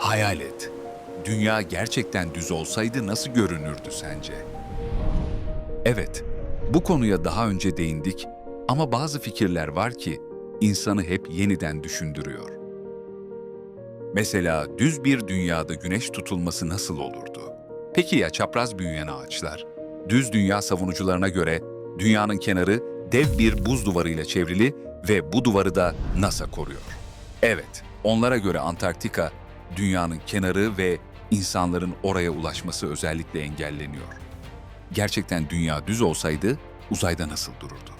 Hayal et. Dünya gerçekten düz olsaydı nasıl görünürdü sence? Evet, bu konuya daha önce değindik ama bazı fikirler var ki insanı hep yeniden düşündürüyor. Mesela düz bir dünyada güneş tutulması nasıl olurdu? Peki ya çapraz büyüyen ağaçlar? Düz dünya savunucularına göre dünyanın kenarı dev bir buz duvarıyla çevrili ve bu duvarı da NASA koruyor. Evet, onlara göre Antarktika dünyanın kenarı ve insanların oraya ulaşması özellikle engelleniyor. Gerçekten dünya düz olsaydı uzayda nasıl dururdu?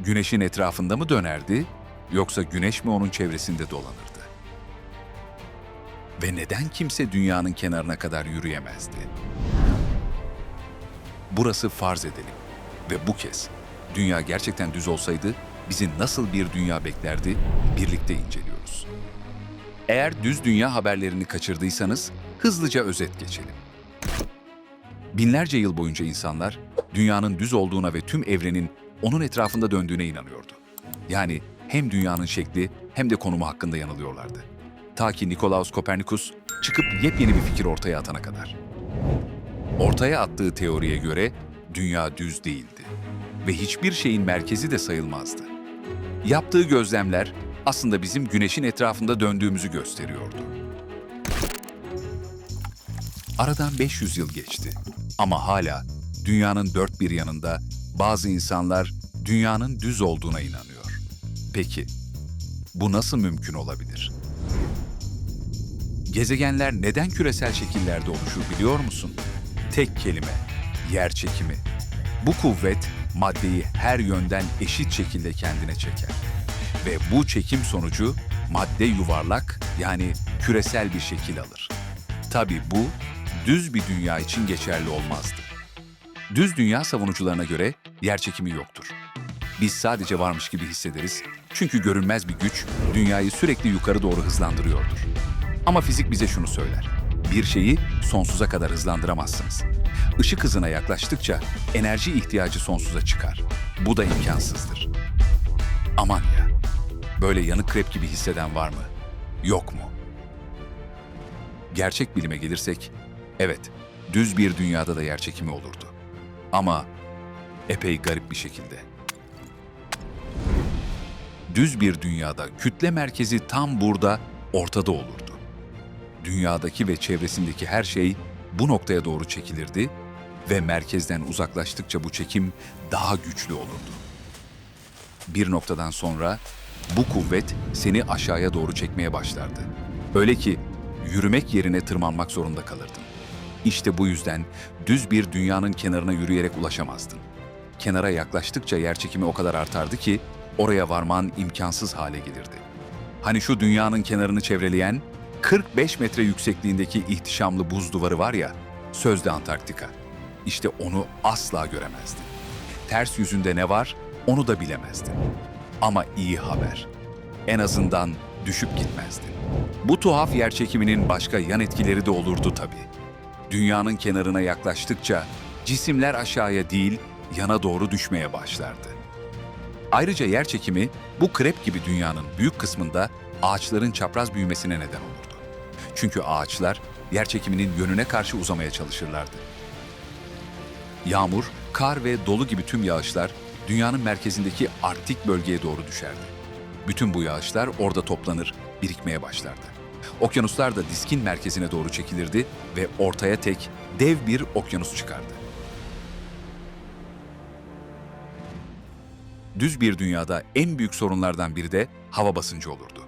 Güneşin etrafında mı dönerdi yoksa güneş mi onun çevresinde dolanırdı? Ve neden kimse dünyanın kenarına kadar yürüyemezdi? Burası farz edelim ve bu kez dünya gerçekten düz olsaydı bizi nasıl bir dünya beklerdi birlikte inceliyoruz. Eğer düz dünya haberlerini kaçırdıysanız hızlıca özet geçelim. Binlerce yıl boyunca insanlar dünyanın düz olduğuna ve tüm evrenin onun etrafında döndüğüne inanıyordu. Yani hem dünyanın şekli hem de konumu hakkında yanılıyorlardı. Ta ki Nikolaus Kopernikus çıkıp yepyeni bir fikir ortaya atana kadar. Ortaya attığı teoriye göre dünya düz değildi ve hiçbir şeyin merkezi de sayılmazdı. Yaptığı gözlemler aslında bizim güneşin etrafında döndüğümüzü gösteriyordu. Aradan 500 yıl geçti ama hala dünyanın dört bir yanında bazı insanlar dünyanın düz olduğuna inanıyor. Peki bu nasıl mümkün olabilir? Gezegenler neden küresel şekillerde oluşur biliyor musun? Tek kelime, yer çekimi. Bu kuvvet maddeyi her yönden eşit şekilde kendine çeker. Ve bu çekim sonucu madde yuvarlak yani küresel bir şekil alır. Tabii bu düz bir dünya için geçerli olmazdı. Düz dünya savunucularına göre yer çekimi yoktur. Biz sadece varmış gibi hissederiz çünkü görünmez bir güç dünyayı sürekli yukarı doğru hızlandırıyordur. Ama fizik bize şunu söyler. Bir şeyi sonsuza kadar hızlandıramazsınız. Işık hızına yaklaştıkça enerji ihtiyacı sonsuza çıkar. Bu da imkansızdır. Aman ya, böyle yanık krep gibi hisseden var mı? Yok mu? Gerçek bilime gelirsek, evet, düz bir dünyada da yer çekimi olurdu. Ama epey garip bir şekilde. Düz bir dünyada kütle merkezi tam burada, ortada olurdu. Dünyadaki ve çevresindeki her şey bu noktaya doğru çekilirdi ve merkezden uzaklaştıkça bu çekim daha güçlü olurdu. Bir noktadan sonra bu kuvvet seni aşağıya doğru çekmeye başlardı. Öyle ki yürümek yerine tırmanmak zorunda kalırdın. İşte bu yüzden düz bir dünyanın kenarına yürüyerek ulaşamazdın. Kenara yaklaştıkça yerçekimi o kadar artardı ki oraya varman imkansız hale gelirdi. Hani şu dünyanın kenarını çevreleyen 45 metre yüksekliğindeki ihtişamlı buz duvarı var ya, sözde Antarktika. İşte onu asla göremezdin. Ters yüzünde ne var onu da bilemezdin. Ama iyi haber. En azından düşüp gitmezdin. Bu tuhaf yer çekiminin başka yan etkileri de olurdu tabii. Dünyanın kenarına yaklaştıkça cisimler aşağıya değil, yana doğru düşmeye başlardı. Ayrıca yer çekimi bu krep gibi dünyanın büyük kısmında ağaçların çapraz büyümesine neden olurdu. Çünkü ağaçlar yer çekiminin yönüne karşı uzamaya çalışırlardı. Yağmur, kar ve dolu gibi tüm yağışlar dünyanın merkezindeki Arktik bölgeye doğru düşerdi. Bütün bu yağışlar orada toplanır, birikmeye başlardı. Okyanuslar da diskin merkezine doğru çekilirdi ve ortaya tek dev bir okyanus çıkardı. Düz bir dünyada en büyük sorunlardan biri de hava basıncı olurdu.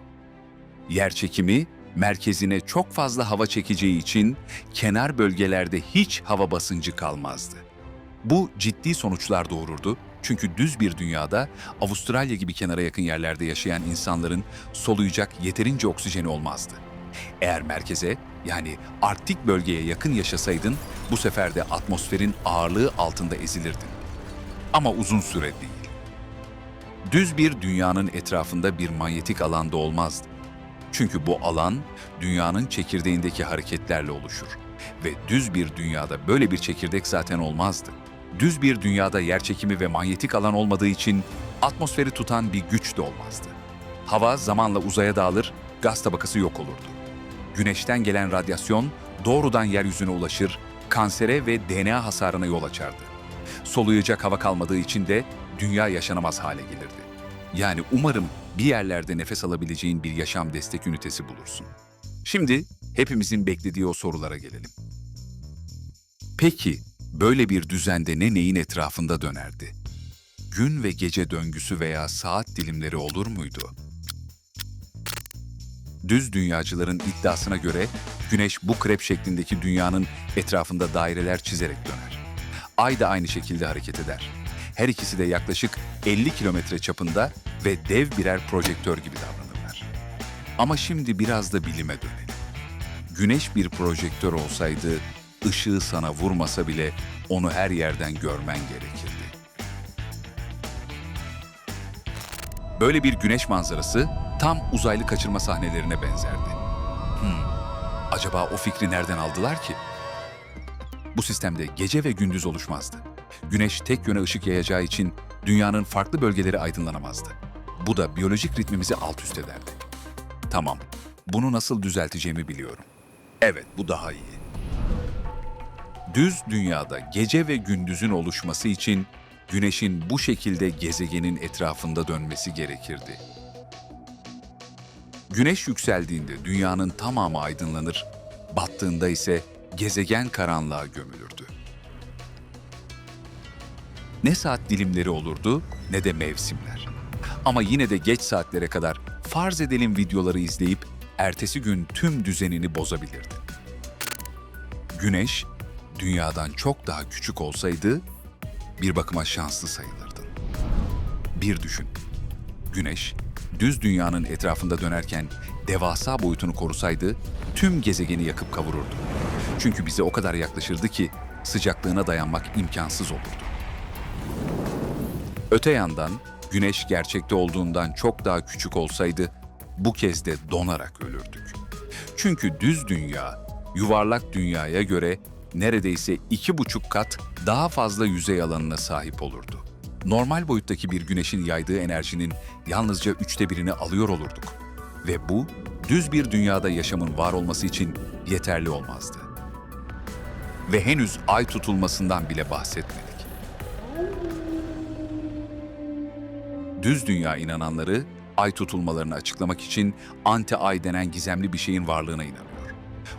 Yer çekimi merkezine çok fazla hava çekeceği için kenar bölgelerde hiç hava basıncı kalmazdı. Bu ciddi sonuçlar doğururdu çünkü düz bir dünyada Avustralya gibi kenara yakın yerlerde yaşayan insanların soluyacak yeterince oksijeni olmazdı. Eğer merkeze yani Arktik bölgeye yakın yaşasaydın bu sefer de atmosferin ağırlığı altında ezilirdin. Ama uzun süre değil. Düz bir dünyanın etrafında bir manyetik alanda olmazdı. Çünkü bu alan dünyanın çekirdeğindeki hareketlerle oluşur ve düz bir dünyada böyle bir çekirdek zaten olmazdı. Düz bir dünyada yerçekimi ve manyetik alan olmadığı için atmosferi tutan bir güç de olmazdı. Hava zamanla uzaya dağılır, gaz tabakası yok olurdu. güneşten gelen radyasyon doğrudan yeryüzüne ulaşır, kansere ve DNA hasarına yol açardı. Soluyacak hava kalmadığı için de dünya yaşanamaz hale gelirdi. Yani umarım bir yerlerde nefes alabileceğin bir yaşam destek ünitesi bulursun. Şimdi hepimizin beklediği o sorulara gelelim. Peki böyle bir düzende ne neyin etrafında dönerdi? Gün ve gece döngüsü veya saat dilimleri olur muydu? Düz dünyacıların iddiasına göre Güneş bu krep şeklindeki dünyanın etrafında daireler çizerek döner. Ay da aynı şekilde hareket eder. Her ikisi de yaklaşık 50 kilometre çapında ve dev birer projektör gibi davranırlar. Ama şimdi biraz da bilime dönelim. Güneş bir projektör olsaydı, ışığı sana vurmasa bile onu her yerden görmen gerekirdi. Böyle bir güneş manzarası tam uzaylı kaçırma sahnelerine benzerdi. Hmm, acaba o fikri nereden aldılar ki? Bu sistemde gece ve gündüz oluşmazdı. Güneş tek yöne ışık yayacağı için dünyanın farklı bölgeleri aydınlanamazdı. Bu da biyolojik ritmimizi alt üst ederdi. Tamam, bunu nasıl düzelteceğimi biliyorum. Evet, bu daha iyi. Düz dünyada gece ve gündüzün oluşması için Güneşin bu şekilde gezegenin etrafında dönmesi gerekirdi. Güneş yükseldiğinde dünyanın tamamı aydınlanır, battığında ise gezegen karanlığa gömülürdü. Ne saat dilimleri olurdu ne de mevsimler. Ama yine de geç saatlere kadar farz edelim videoları izleyip ertesi gün tüm düzenini bozabilirdi. Güneş dünyadan çok daha küçük olsaydı bir bakıma şanslı sayılırdın. Bir düşün. Güneş, düz dünyanın etrafında dönerken devasa boyutunu korusaydı tüm gezegeni yakıp kavururdu. Çünkü bize o kadar yaklaşırdı ki sıcaklığına dayanmak imkansız olurdu. Öte yandan güneş gerçekte olduğundan çok daha küçük olsaydı bu kez de donarak ölürdük. Çünkü düz dünya yuvarlak dünyaya göre neredeyse iki buçuk kat daha fazla yüzey alanına sahip olurdu. Normal boyuttaki bir güneşin yaydığı enerjinin yalnızca üçte birini alıyor olurduk. Ve bu, düz bir dünyada yaşamın var olması için yeterli olmazdı. Ve henüz ay tutulmasından bile bahsetmedik. Düz dünya inananları ay tutulmalarını açıklamak için anti-ay denen gizemli bir şeyin varlığına inanıyor.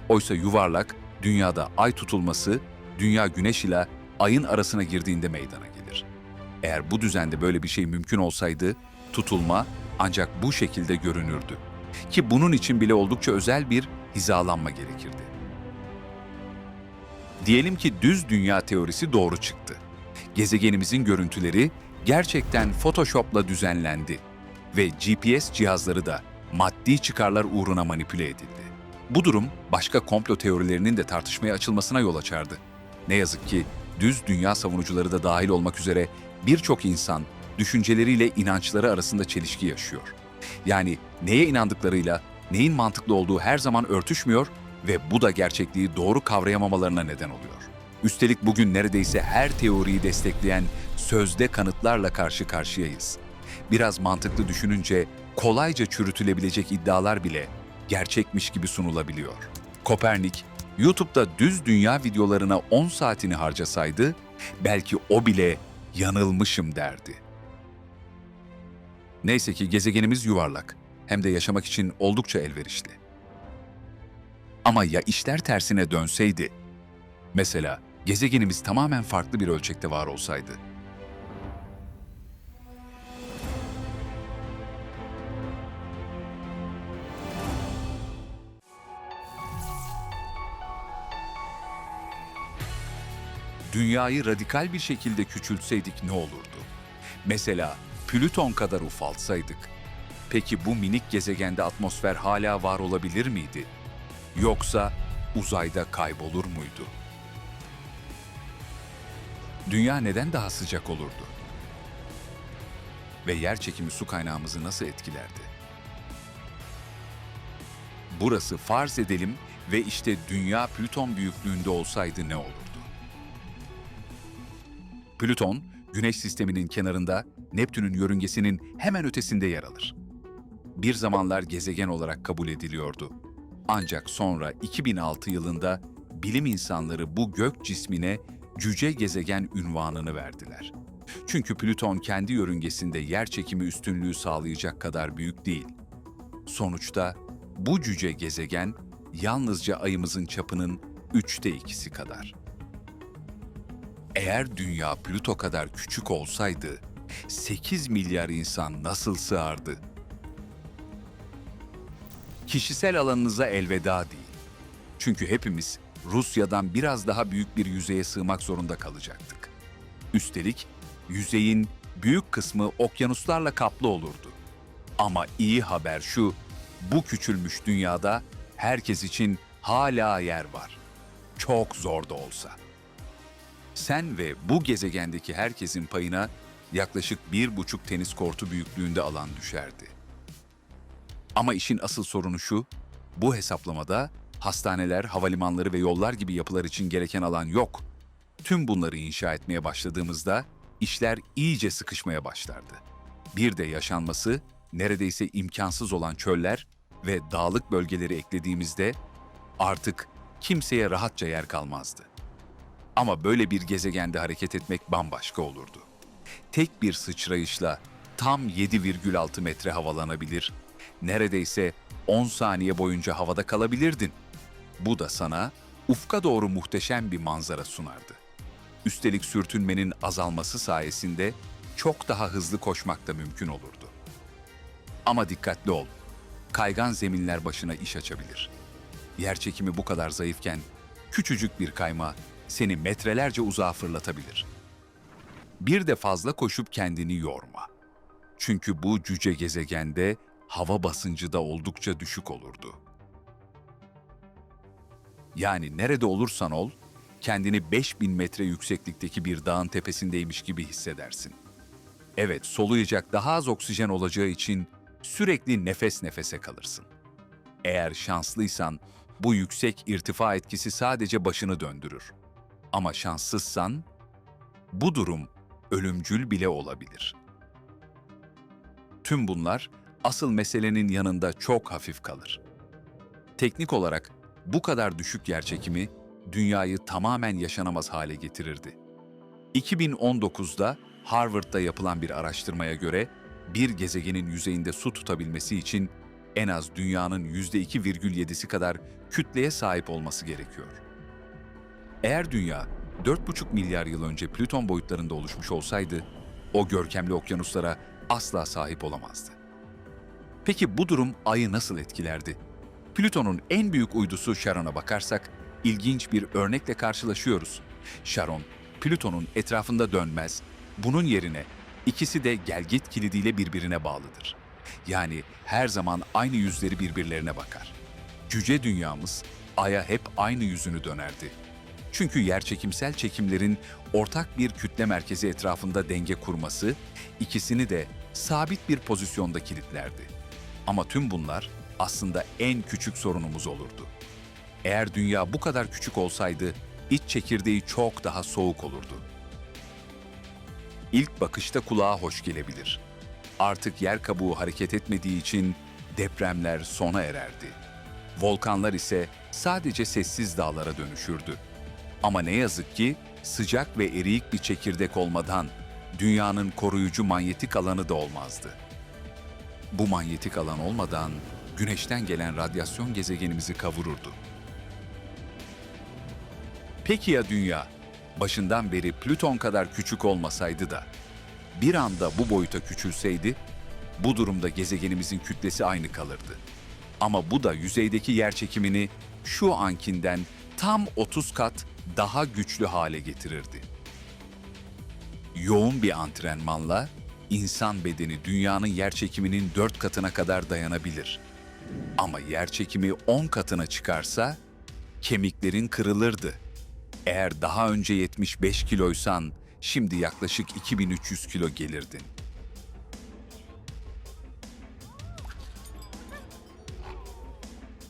Oysa yuvarlak, dünyada ay tutulması, dünya güneş ile ayın arasına girdiğinde meydana gelir. Eğer bu düzende böyle bir şey mümkün olsaydı, tutulma ancak bu şekilde görünürdü. Ki bunun için bile oldukça özel bir hizalanma gerekirdi. Diyelim ki düz dünya teorisi doğru çıktı. Gezegenimizin görüntüleri gerçekten Photoshop'la düzenlendi ve GPS cihazları da maddi çıkarlar uğruna manipüle edildi. Bu durum başka komplo teorilerinin de tartışmaya açılmasına yol açardı. Ne yazık ki düz dünya savunucuları da dahil olmak üzere birçok insan düşünceleriyle inançları arasında çelişki yaşıyor. Yani neye inandıklarıyla neyin mantıklı olduğu her zaman örtüşmüyor ve bu da gerçekliği doğru kavrayamamalarına neden oluyor. Üstelik bugün neredeyse her teoriyi destekleyen sözde kanıtlarla karşı karşıyayız. Biraz mantıklı düşününce kolayca çürütülebilecek iddialar bile gerçekmiş gibi sunulabiliyor. Kopernik, YouTube'da düz dünya videolarına 10 saatini harcasaydı, belki o bile yanılmışım derdi. Neyse ki gezegenimiz yuvarlak, hem de yaşamak için oldukça elverişli. Ama ya işler tersine dönseydi? Mesela gezegenimiz tamamen farklı bir ölçekte var olsaydı, dünyayı radikal bir şekilde küçültseydik ne olurdu? Mesela Plüton kadar ufaltsaydık. Peki bu minik gezegende atmosfer hala var olabilir miydi? Yoksa uzayda kaybolur muydu? Dünya neden daha sıcak olurdu? Ve yer çekimi su kaynağımızı nasıl etkilerdi? Burası farz edelim ve işte dünya Plüton büyüklüğünde olsaydı ne olur? Plüton, Güneş sisteminin kenarında Neptün'ün yörüngesinin hemen ötesinde yer alır. Bir zamanlar gezegen olarak kabul ediliyordu. Ancak sonra 2006 yılında bilim insanları bu gök cismine cüce gezegen ünvanını verdiler. Çünkü Plüton kendi yörüngesinde yer çekimi üstünlüğü sağlayacak kadar büyük değil. Sonuçta bu cüce gezegen yalnızca ayımızın çapının üçte ikisi kadar. Eğer dünya Plüto kadar küçük olsaydı 8 milyar insan nasıl sığardı? Kişisel alanınıza elveda değil. Çünkü hepimiz Rusya'dan biraz daha büyük bir yüzeye sığmak zorunda kalacaktık. Üstelik yüzeyin büyük kısmı okyanuslarla kaplı olurdu. Ama iyi haber şu, bu küçülmüş dünyada herkes için hala yer var. Çok zor da olsa. Sen ve bu gezegendeki herkesin payına yaklaşık bir buçuk tenis kortu büyüklüğünde alan düşerdi. Ama işin asıl sorunu şu, bu hesaplamada hastaneler, havalimanları ve yollar gibi yapılar için gereken alan yok. Tüm bunları inşa etmeye başladığımızda işler iyice sıkışmaya başlardı. Bir de yaşanması neredeyse imkansız olan çöller ve dağlık bölgeleri eklediğimizde artık kimseye rahatça yer kalmazdı. Ama böyle bir gezegende hareket etmek bambaşka olurdu. Tek bir sıçrayışla tam 7,6 metre havalanabilir, neredeyse 10 saniye boyunca havada kalabilirdin. Bu da sana ufka doğru muhteşem bir manzara sunardı. Üstelik sürtünmenin azalması sayesinde çok daha hızlı koşmak da mümkün olurdu. Ama dikkatli ol. Kaygan zeminler başına iş açabilir. Yer çekimi bu kadar zayıfken küçücük bir kayma seni metrelerce uzağa fırlatabilir. Bir de fazla koşup kendini yorma. Çünkü bu cüce gezegende hava basıncı da oldukça düşük olurdu. Yani nerede olursan ol, kendini 5000 metre yükseklikteki bir dağın tepesindeymiş gibi hissedersin. Evet, soluyacak daha az oksijen olacağı için sürekli nefes nefese kalırsın. Eğer şanslıysan bu yüksek irtifa etkisi sadece başını döndürür. Ama şanssızsan bu durum ölümcül bile olabilir. Tüm bunlar asıl meselenin yanında çok hafif kalır. Teknik olarak bu kadar düşük yerçekimi dünyayı tamamen yaşanamaz hale getirirdi. 2019'da Harvard'da yapılan bir araştırmaya göre bir gezegenin yüzeyinde su tutabilmesi için en az dünyanın %2,7'si kadar kütleye sahip olması gerekiyor. Eğer dünya 4,5 milyar yıl önce Plüton boyutlarında oluşmuş olsaydı, o görkemli okyanuslara asla sahip olamazdı. Peki bu durum Ay'ı nasıl etkilerdi? Plüton'un en büyük uydusu Charon'a bakarsak ilginç bir örnekle karşılaşıyoruz. Charon, Plüton'un etrafında dönmez, bunun yerine ikisi de gelgit kilidiyle birbirine bağlıdır. Yani her zaman aynı yüzleri birbirlerine bakar. Cüce dünyamız Ay'a hep aynı yüzünü dönerdi. Çünkü yerçekimsel çekimlerin ortak bir kütle merkezi etrafında denge kurması ikisini de sabit bir pozisyonda kilitlerdi. Ama tüm bunlar aslında en küçük sorunumuz olurdu. Eğer dünya bu kadar küçük olsaydı iç çekirdeği çok daha soğuk olurdu. İlk bakışta kulağa hoş gelebilir. Artık yer kabuğu hareket etmediği için depremler sona ererdi. Volkanlar ise sadece sessiz dağlara dönüşürdü. Ama ne yazık ki sıcak ve eriyik bir çekirdek olmadan dünyanın koruyucu manyetik alanı da olmazdı. Bu manyetik alan olmadan güneşten gelen radyasyon gezegenimizi kavururdu. Peki ya dünya? Başından beri Plüton kadar küçük olmasaydı da bir anda bu boyuta küçülseydi, bu durumda gezegenimizin kütlesi aynı kalırdı. Ama bu da yüzeydeki yer çekimini şu ankinden tam 30 kat daha güçlü hale getirirdi. Yoğun bir antrenmanla insan bedeni dünyanın yer çekiminin 4 katına kadar dayanabilir. Ama yer çekimi 10 katına çıkarsa kemiklerin kırılırdı. Eğer daha önce 75 kiloysan şimdi yaklaşık 2300 kilo gelirdin.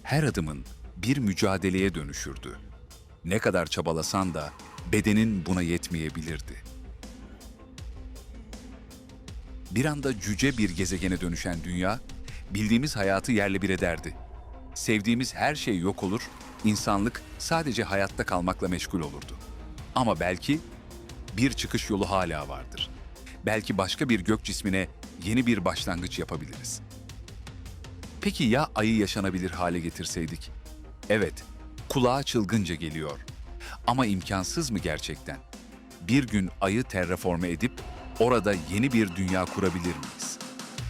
Her adımın bir mücadeleye dönüşürdü. Ne kadar çabalasan da bedenin buna yetmeyebilirdi. Bir anda cüce bir gezegene dönüşen dünya, bildiğimiz hayatı yerle bir ederdi. sevdiğimiz her şey yok olur, insanlık sadece hayatta kalmakla meşgul olurdu. Ama belki bir çıkış yolu hala vardır. Belki başka bir gök cismine yeni bir başlangıç yapabiliriz. Peki ya ayı yaşanabilir hale getirseydik? Evet, kulağa çılgınca geliyor. Ama imkansız mı gerçekten? Bir gün ayı terraforme edip orada yeni bir dünya kurabilir miyiz?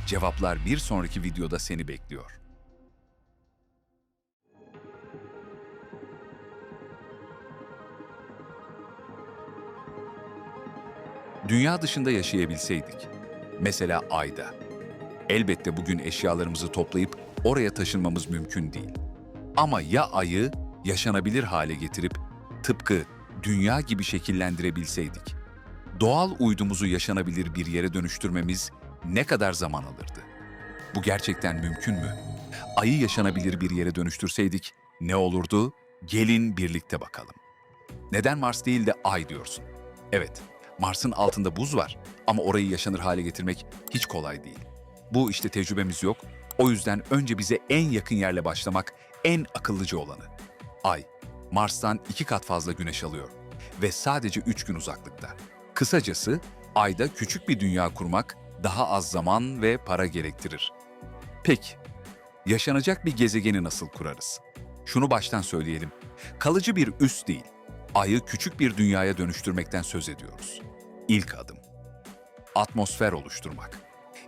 Cevaplar bir sonraki videoda seni bekliyor. Dünya dışında yaşayabilseydik, mesela Ay'da. Elbette bugün eşyalarımızı toplayıp oraya taşınmamız mümkün değil. Ama ya Ay'ı yaşanabilir hale getirip tıpkı dünya gibi şekillendirebilseydik? Doğal uydumuzu yaşanabilir bir yere dönüştürmemiz ne kadar zaman alırdı? Bu gerçekten mümkün mü? Ayı yaşanabilir bir yere dönüştürseydik ne olurdu? Gelin birlikte bakalım. Neden Mars değil de Ay diyorsun? Evet, Mars'ın altında buz var ama orayı yaşanır hale getirmek hiç kolay değil. Bu işte tecrübemiz yok. O yüzden önce bize en yakın yerle başlamak en akıllıca olanı. Ay, Mars'tan iki kat fazla güneş alıyor ve sadece üç gün uzaklıkta. Kısacası Ay'da küçük bir dünya kurmak daha az zaman ve para gerektirir. Peki, yaşanacak bir gezegeni nasıl kurarız? Şunu baştan söyleyelim. Kalıcı bir üs değil, Ay'ı küçük bir dünyaya dönüştürmekten söz ediyoruz. İlk adım. Atmosfer oluşturmak.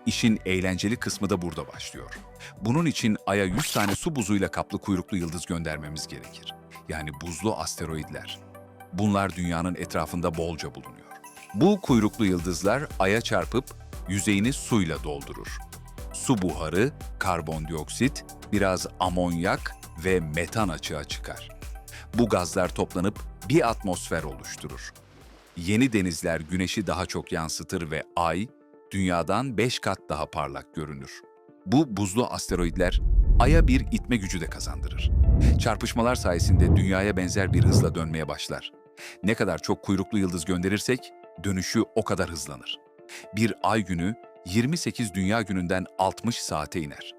İşin eğlenceli kısmı da burada başlıyor. Bunun için Ay'a 100 tane su buzuyla kaplı kuyruklu yıldız göndermemiz gerekir. Yani buzlu asteroidler. Bunlar dünyanın etrafında bolca bulunuyor. Bu kuyruklu yıldızlar Ay'a çarpıp yüzeyini suyla doldurur. Su buharı, karbondioksit, biraz amonyak ve metan açığa çıkar. Bu gazlar toplanıp bir atmosfer oluşturur. Yeni denizler güneşi daha çok yansıtır ve ay dünyadan 5 kat daha parlak görünür. Bu buzlu asteroidler aya bir itme gücü de kazandırır. Çarpışmalar sayesinde dünyaya benzer bir hızla dönmeye başlar. Ne kadar çok kuyruklu yıldız gönderirsek dönüşü o kadar hızlanır. Bir ay günü 28 dünya gününden 60 saate iner.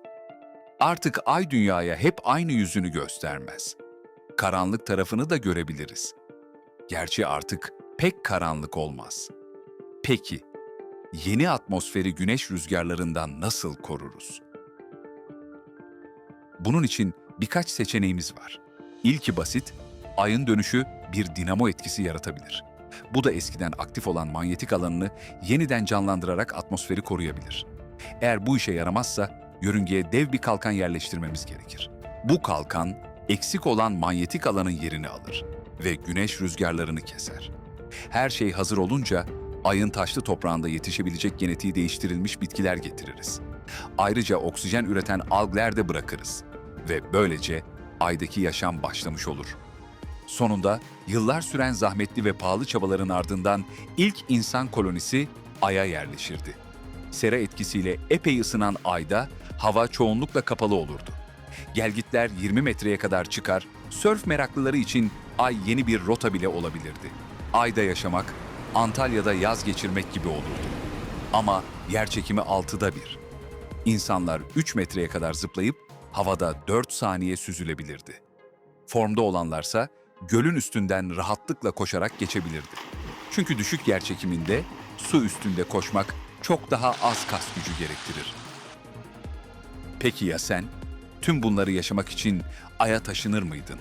Artık ay dünyaya hep aynı yüzünü göstermez. Karanlık tarafını da görebiliriz. Gerçi artık pek karanlık olmaz. Peki, yeni atmosferi güneş rüzgarlarından nasıl koruruz? Bunun için birkaç seçeneğimiz var. İlki basit, ayın dönüşü bir dinamo etkisi yaratabilir. Bu da eskiden aktif olan manyetik alanını yeniden canlandırarak atmosferi koruyabilir. Eğer bu işe yaramazsa yörüngeye dev bir kalkan yerleştirmemiz gerekir. Bu kalkan eksik olan manyetik alanın yerini alır ve güneş rüzgarlarını keser. Her şey hazır olunca ayın taşlı toprağında yetişebilecek genetiği değiştirilmiş bitkiler getiririz. Ayrıca oksijen üreten algler de bırakırız ve böylece aydaki yaşam başlamış olur. Sonunda yıllar süren zahmetli ve pahalı çabaların ardından ilk insan kolonisi Ay'a yerleşirdi. Sera etkisiyle epey ısınan Ay'da hava çoğunlukla kapalı olurdu. Gelgitler 20 metreye kadar çıkar, sörf meraklıları için Ay yeni bir rota bile olabilirdi. Ay'da yaşamak, Antalya'da yaz geçirmek gibi olurdu. Ama yer çekimi 6'da bir. İnsanlar 3 metreye kadar zıplayıp havada 4 saniye süzülebilirdi. Formda olanlarsa gölün üstünden rahatlıkla koşarak geçebilirdi. Çünkü düşük yer çekiminde su üstünde koşmak çok daha az kas gücü gerektirir. Peki ya sen? Tüm bunları yaşamak için Ay'a taşınır mıydın?